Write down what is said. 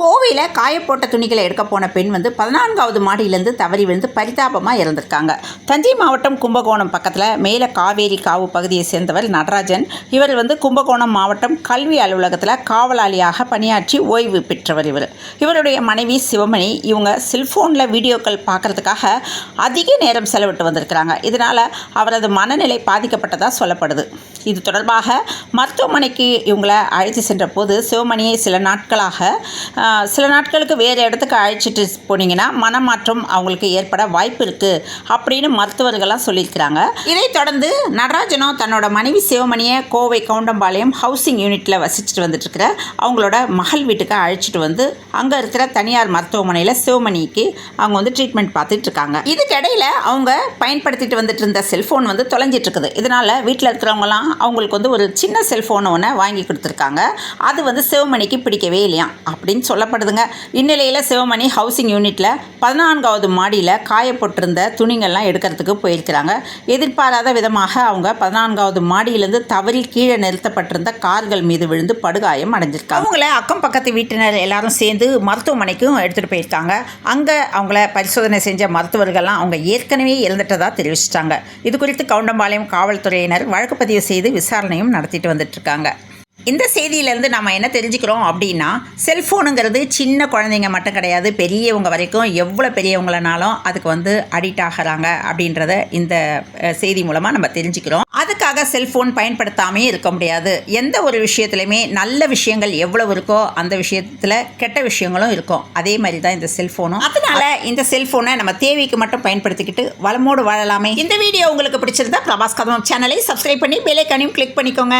கோவையில் காயப்போட்ட துணிகளை எடுக்க போன பெண் வந்து பதினான்காவது மாடியிலேருந்து தவறி விழுந்து பரிதாபமாக இறந்திருக்காங்க. தஞ்சை மாவட்டம் கும்பகோணம் பக்கத்தில் மேலே காவேரி காவு பகுதியை சேர்ந்தவர் நடராஜன். இவர் வந்து கும்பகோணம் மாவட்டம் கல்வி அலுவலகத்தில் காவலாளியாக பணியாற்றி ஓய்வு பெற்றவர் இவர். இவருடைய மனைவி சிவமணி இவங்க செல்ஃபோனில் வீடியோக்கள் பார்க்கறதுக்காக அதிக நேரம் செலவிட்டு வந்திருக்கிறாங்க. இதனால் அவரது மனநிலை பாதிக்கப்பட்டதாக சொல்லப்படுது. இது தொடர்பாக மருத்துவமனைக்கு இவங்களை அழைத்து சென்ற போது சிவமணியை சில நாட்களாக சில நாட்களுக்கு வேறு இடத்துக்கு அழைச்சிட்டு போனீங்கன்னா மனமாற்றம் அவங்களுக்கு ஏற்பட வாய்ப்பு இருக்குது அப்படின்னு மருத்துவர்கள்லாம் சொல்லியிருக்கிறாங்க. இதைத் தொடர்ந்து நடராஜனும் தன்னோட மனைவி சிவமணியை கோவை கவுண்டம்பாளையம் ஹவுசிங் யூனிட்டில் வசிச்சுட்டு வந்துட்டுருக்கிற அவங்களோட மகள் வீட்டுக்கு அழைச்சிட்டு வந்து அங்கே இருக்கிற தனியார் மருத்துவமனையில் சிவமணிக்கு அவங்க வந்து ட்ரீட்மெண்ட் பார்த்துட்டு இருக்காங்க இதுக்கிடையில் அவங்க பயன்படுத்திட்டு வந்துட்டு இருந்த செல்ஃபோன் வந்து தொலைஞ்சிட்டு இருக்குது. இதனால் வீட்டில் இருக்கிறவங்கலாம் அவங்களுக்கு வந்து ஒரு சின்ன செல்ஃபோன் ஒன்று வாங்கி கொடுத்துருக்காங்க. அது வந்து சிவமணிக்கு பிடிக்கவே இல்லையா? அப்படின்னு சொல்லப்படுதுங்க. இந்நிலையில் சிவமணி ஹவுசிங் யூனிட்டில் பதினான்காவது மாடியில் காயப்பட்டிருந்த துணிகள்லாம் எடுக்கிறதுக்கு போயிருக்கிறாங்க. எதிர்பாராத விதமாக அவங்க பதினான்காவது மாடியிலேருந்து தவறி கீழே நிறுத்தப்பட்டிருந்த கார்கள் மீது விழுந்து படுகாயம் அடைஞ்சிருக்காங்க. அவங்கள அக்கம் பக்கத்து வீட்டினர் எல்லாரும் சேர்ந்து மருத்துவமனைக்கும் எடுத்துகிட்டு போயிருக்காங்க. அங்கே அவங்கள பரிசோதனை செஞ்ச மருத்துவர்கள்லாம் அவங்க ஏற்கனவே இறந்துட்டதாக தெரிவிச்சிட்டாங்க. இது குறித்து கவுண்டம்பாளையம் காவல்துறையினர் வழக்கு பதிவு செய்து விசாரணையும் நடத்திட்டு வந்துட்டு இருக்காங்க இந்த செய்தியிலேருந்து நம்ம என்ன தெரிஞ்சுக்கிறோம் அப்படின்னா செல்ஃபோனுங்கிறது சின்ன குழந்தைங்க மட்டும் கிடையாது பெரியவங்க வரைக்கும் எவ்வளோ பெரியவங்களனாலும் அதுக்கு வந்து அடிக்ட் ஆகிறாங்க அப்படின்றத இந்த செய்தி மூலமாக நம்ம தெரிஞ்சுக்கிறோம். அதுக்காக செல்ஃபோன் பயன்படுத்தாமே இருக்க முடியாது. எந்த ஒரு விஷயத்துலையுமே நல்ல விஷயங்கள் எவ்வளவு இருக்கோ அந்த விஷயத்தில் கெட்ட விஷயங்களும் இருக்கும். அதே மாதிரி தான் இந்த செல்ஃபோனும். அதனால இந்த செல்ஃபோனை நம்ம தேவைக்கு மட்டும் பயன்படுத்திக்கிட்டு வளமோடு வாழலாமே. இந்த வீடியோ உங்களுக்கு பிடிச்சிருந்தா பிரபாஸ் கதம் சேனலை சப்ஸ்கிரைப் பண்ணி பெல்லைக்கானையும் கிளிக் பண்ணிக்கோங்க.